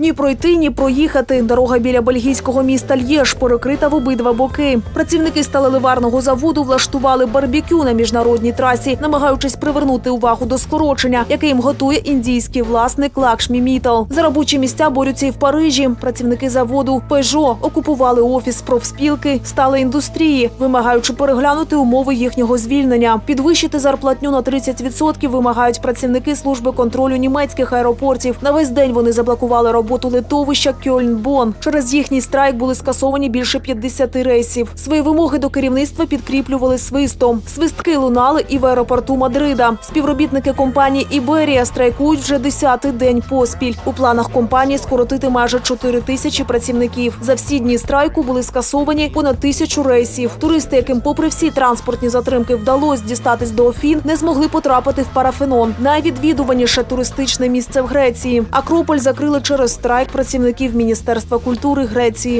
Ні пройти, ні проїхати. Дорога біля бельгійського міста Л'єш перекрита в обидва боки. Працівники сталеливарного заводу влаштували барбекю на міжнародній трасі, намагаючись привернути увагу до скорочення, яке їм готує індійський власник Лакшмі Мітал. За робочі місця борються і в Парижі. Працівники заводу Peugeot окупували офіс профспілки стали індустрії, вимагаючи переглянути умови їхнього звільнення. Підвищити зарплатню на 30% вимагають працівники служби контролю німецьких аеропортів. На весь день вони заблокували роботу литовища Кьольн-Бон. Через їхній страйк були скасовані більше 50 рейсів. Свої вимоги до керівництва підкріплювали свистом. Свистки лунали і в аеропорту Мадрида. Співробітники компанії Іберія страйкують вже 10-й день поспіль. У планах компанії скоротити майже 4 тисячі працівників. За всі дні страйку були скасовані понад тисячу рейсів. Туристи, яким, попри всі транспортні затримки, вдалося дістатись до Офін, не змогли потрапити в парафенон. Найвідвідуваніше туристичне місце в Греції. Акрополь закрили через страйк працівників Міністерства культури Греції.